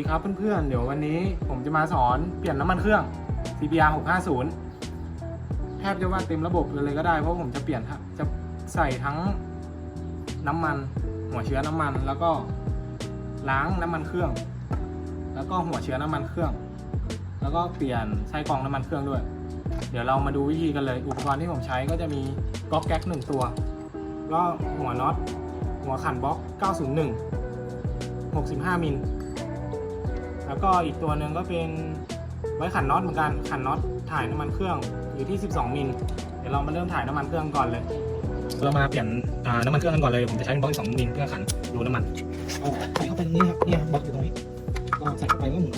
ดีครับเพื่อนๆ เดี๋ยววันนี้ผมจะมาสอนเปลี่ยนน้ำมันเครื่อง CBR 650 แทบจะว่าเต็มระบบเลยก็ได้ เพราะผมจะเปลี่ยนจะใส่ทั้งน้ำมัน หัวเชื้อน้ำมัน แล้วก็ล้างน้ำมันเครื่อง แล้วก็หัวเชื้อน้ำมันเครื่อง แล้วก็เปลี่ยนไส้กรองน้ำมันเครื่องด้วย เดี๋ยวเรามาดูวิธีกันเลย อุปกรณ์ที่ผมใช้ก็จะมีก๊อกแก๊กหนึ่งตัวก็หัวน็อตหัวขันบล็อก 901 65 มิล แล้วก็อีกตัวหนึ่งก็เป็นไว้ขันน็อตเหมือนกันขันน็อตถ่ายน้ำมันเครื่องอยู่ที่ 12 มิลเดี๋ยวเรามาเริ่มถ่ายน้ำมันเครื่องก่อนเลย เรามาเปลี่ยนอ่าน้ำมันเครื่องกันก่อนเลยผมจะใช้บล็อก2มิลเพื่อขันรูน้ำมันก็ใส่เข้าไปตรงนี้ครับเนี่ยบล็อกอยู่ตรงนี้ก็ใส่เข้าไปก็หมุน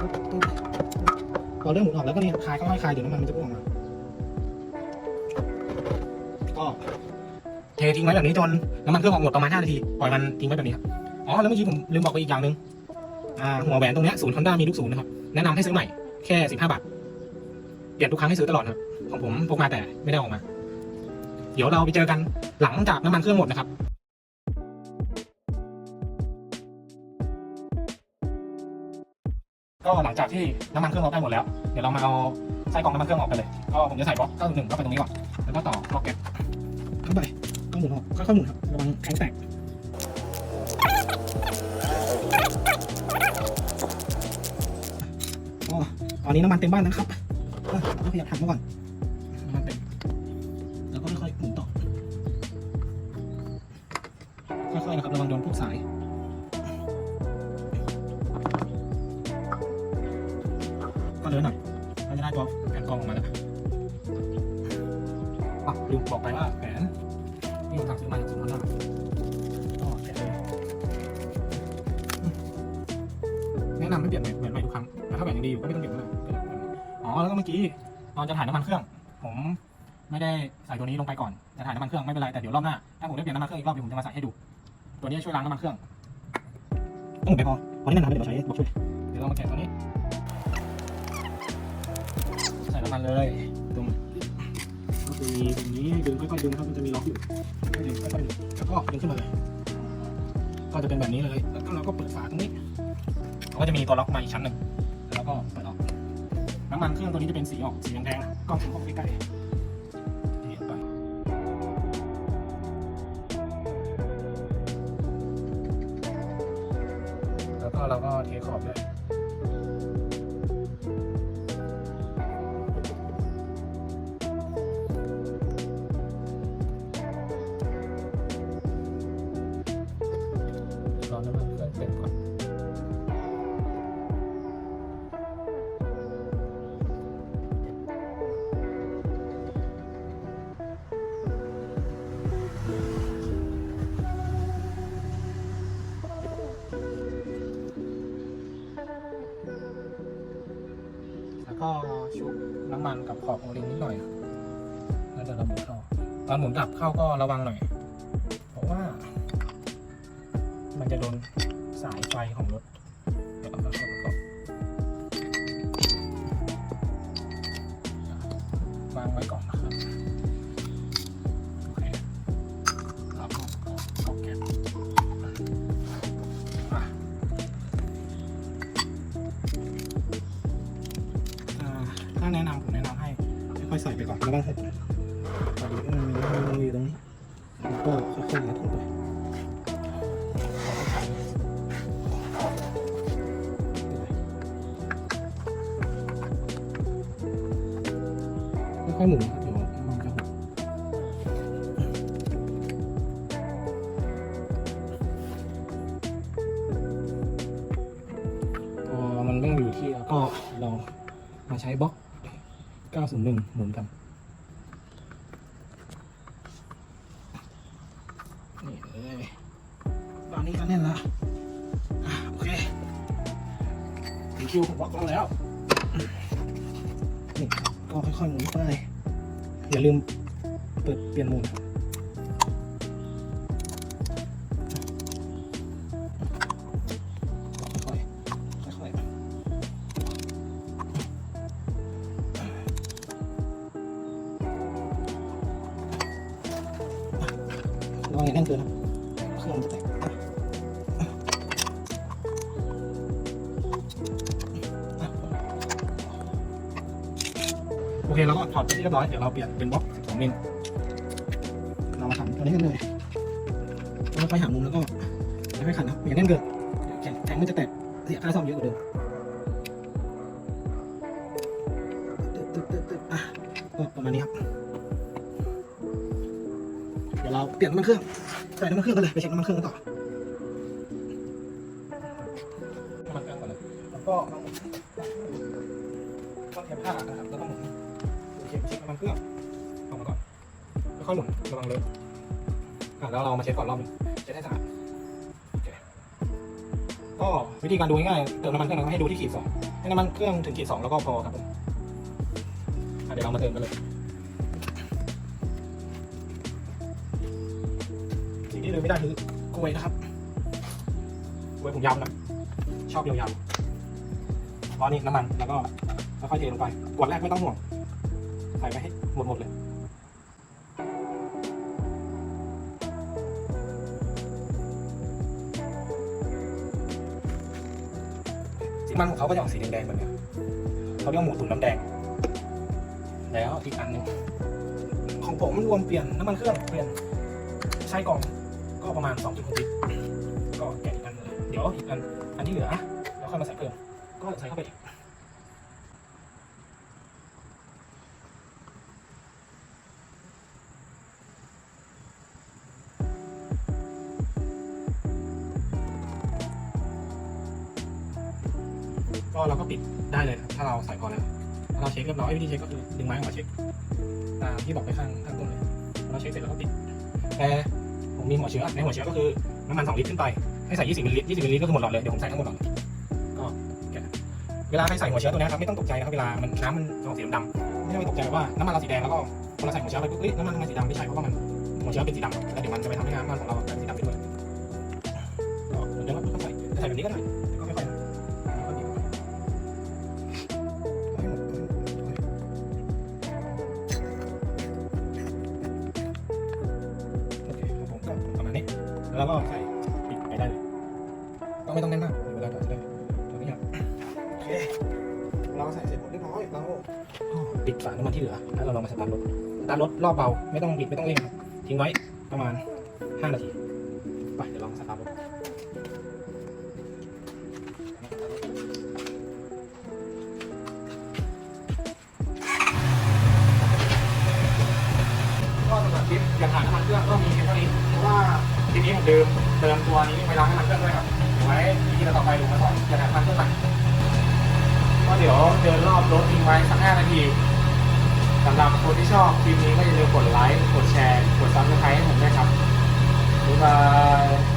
ปึ๊บปึ๊บพอเริ่มหมุนออกแล้วก็เนี่ยคลายค่อยๆคลายเดี๋ยวน้ำมันมันจะพุ่งออกมาก็เททิ้งไว้แบบนี้จนน้ำมันเครื่องออกหมดประมาณ5นาทีปล่อยมันทิ้งไว้แบบนี้ครับอ๋อแล้วเมื่อกี้ผมลืมบอกไปอีกอย่างหนึ่งอ่า หัวแหวนตรงนี้ศูนย์ฮอนด้ามีลูกศูนย์นะครับ แนะนำให้ซื้อใหม่แค่15บห้าบาท เปลี่ยนทุกครั้งให้ซื้อตลอดครับ ของผมพกมาแต่ไม่ได้ออกมา เดี๋ยวเราไปเจอกันหลังจากน้ำมันเครื่องหมดนะครับก็หลังจากที่น้ำมันเครื่องเราได้หมดแล้ว เดี๋ยวเรามาเอาไส้กรองน้ำมันเครื่องออกกันเลย ก็ผมจะใส่บล็อก91เข้าไปตรงนี้ก่อน แล้วก็ต่อล็อกแก๊สเข้าไปต้องหมุนออกค่อยๆหมุนครับ ระวังแข็งแตก อนนี้น้ำมันเต็มบ้านนะครับเออเราขยับถังมาก่อนน้ำมันเต็มแล้วก็ค่อยๆหมุนต่อค่อยๆนะครับระวังโดนพวกสายก็เดินหน่อยเราจะได้ตัวแผนกองออกมาแล้วอะลืมบอกไปว่าแผ นะนำให้เปลี่ยนแหวนแหวนใหม่ทุกครั้งแต่ถ้าแหวนยังดีอยู่ก็ไม่ต้องเปลี่ยนก็ได้ก็ได้อ๋อแล้วก็เมื่อกี้ตอนจะถ่ายน้ำมันเครื่อง ผมไม่ได้ใส่ตัวนี้ลงไปก่อนจะถ่ายน้ำมันเครื่องไม่เป็นไรแต่เดี๋ยวรอบหน้าถ้าผมได้เปลี่ยนน้ำมันเครื่องอีกรอบเดี๋ยวผมจะมาใส่ให้ดู ตัวนี้ช่วยล้างน้ำมันเครื่องต้องหมุนไปพอพอที่มันทำให้เดี๋ยวเราใช้บอกช่วยเดี๋ยวเรามาแกะตัวนี้ ใส่น้ำมันเลยตรงก็คือมีตรงนี้ดึงค่อยๆดึงครับมันจะมีล็อกอยู่ดึงค่อยๆดึงแล้วก็ดึงขึ้นมาเลยก็จะเป็นแบบนี้เลย แล้วก็เราก็เปิดฝาตรงนี้ ก็จะมีตัวล็อกมาอีกชั้นหนึ่งแล้วก็เปิดออก น้ำมันเครื่องตัวนี้จะเป็นสีออกสีแดงๆกล้องเข้าไปใกล้ๆเห็นไปแล้วก็เราก็เทขอบด้วย ก็ชุบน้ำมันกับขอบโอลิงนิดหน่อยแล้วเดี๋ยวเราหมุนเข้าตอนหมุนกลับเข้าก็ระวังหน่อย เพราะว่า มันจะโดนสายไฟของรถเดี๋ยวเอาเข้าประกอบวางไว้ก่อน ถ้าแนะนำผมแนะนำให้ค่อยๆใส่ไปก่อนระวังหกนะพอดีเออมันอยู่ตรงนี้แล้วก็ค่อยๆยัดลงไปค่อยๆหมุนเดี๋ยวมันจะหกพอมันเร่งอยู่ที่แล้วก็เรามาใช้บล็อก 901หมุนกันนี่เลยตอนนี้ก็แน่นละอะโอเคถึงคิวของบล็อกเราแล้วนี่ก็ค่อยๆหมุนไปอย่าลืมเปิดเปลี่ยนหมด งี้แน่นเกินคเครื่องจะแตกโอเคเราก็ถอดไปที่เรียบร้อย เดี๋ยวเราเปลี่ยนเป็นบล็อก12มิลเรามาขันตัวนี้กันเลยเราไปหามุมแล้วก็ไม่ค่อยขันนะอย่าแน่นเกินแข็งแข็งมันจะแตกเสียค่าซ่อมเยอะกว่าเดิมก็ประมาณนี้ครับ เดี๋ยวเราเปลี่ยนน้ำมันเครื่องใส่น้ำมันเครื่องกันเลยไปเช็คน้ำมันเครื่องกันต่อน้ำมันเครื่องก่อนเลยแล้วก็มาหมุนก็เทปผ้านะครับแล้วก็หมุนโอเคเช็คน้ำมันเครื่องออกมาก่อนแล้วค่อยหมุนระวังเลยอะแล้วเรามาเช็คก่อนรอบนึงเช็คให้สะอาดโอเคก็วิธีการดูง่ายๆเติมน้ำมันเครื่องเราก็ให้ดูที่ขีดสองให้น้ำมันเครื่องถึงขีดสองแล้วก็พอครับผมเดี๋ยวเรามาเติมกันเลย ที่เลยไม่ได้คือกล้วยนะครับกล้วยผมยาวนะชอบยาวๆเพราะนี่น้ำมันแล้วก็ค่อยๆเทลงไปกวดแรกไม่ต้องห่วงใส่ไปให้หมดหมดๆเลยสีมันของเขาก็จะออกสีแดงๆแบบนี้เขาเรียกหมูตุ๋นน้ำแดง แล้วอีกอันนึงของผมรวมเปลี่ยนน้ำมันเครื่องเปลี่ยนใช้กล่อง ก็ประมาณ2.6ลิตรก็แกะอีกอันเลยเดี๋ยวอีกอันอันที่เหลือเราค่อยมาใส่เพิ่มก็ใส่เข้าไปอีกก็เราก็ปิดได้เลยครับถ้าเราใส่พอแล้วเราเช็คเรียบร้อยวิธีเช็คก็คือดึงไม้ออกมาเช็คตามที่บอกไปข้างข้างต้นเลยเราเช็คเสร็จแล้วก็ปิดแต่ ผมมีหัวเชื้อในหัวเชื้อก็คือน้ำมัน 2 ลิตรขึ้นไปให้ใส่ 20มิลลิลิตร20มิลลิลิตรก็คือหมดหลอดเลยเดี๋ยวผมใส่ทั้งหมดหลอดเลยก็เวลาใครใส่หัวเชื้อตัวนี้ครับไม่ต้องตกใจนะครับเวลามันน้ำมันออกสีดำไม่ต้องไปตกใจว่าน้ำมันเราสีแดงแล้วก็พอเราใส่หัวเชื้อไปปุ๊บเอ้ยน้ำมันทำไมสีดำไม่ใช่เพราะว่ามันหัวเชื้อเป็นสีดำแล้วเดี๋ยวมันจะไปทำให้น้ำมันของเราเป็นสีดำไปด้วยก็เดี๋ยวเราค่อยใส่ใส่แบบนี้ก็ได้ แล้วก็ใส่ปิดไปได้เลยก็ไม่ต้องแน่นมากเวลาเราจะได้ตัวนี้ครับโอเคเราใส่เสร็จหมดเรียบร้อยเราก็ปิดฝาน้ำมันที่เหลือแล้วเราลองมาสตาร์ทรถสตาร์ทรถรอบเบาไม่ต้องบิดไม่ต้องเร่งครับทิ้งไว้ประมาณ5นาทีไปเดี๋ยวลองสตาร์ทรถ เติมตัวนี้ไปล้างให้มันเครื่องด้วยครับไว้ที่เราต่อไปดูมาสอนจะทำมันเครื่องใหม่ก็เดี๋ยวเดินรอบรถทิ้งไว้สักห้านาทีสำหรับคนที่ชอบคลิปนี้ก็อย่าลืมกดไลค์ กดแชร์ กดซับสไครต์ให้ผมด้วยครับบ๊ายบาย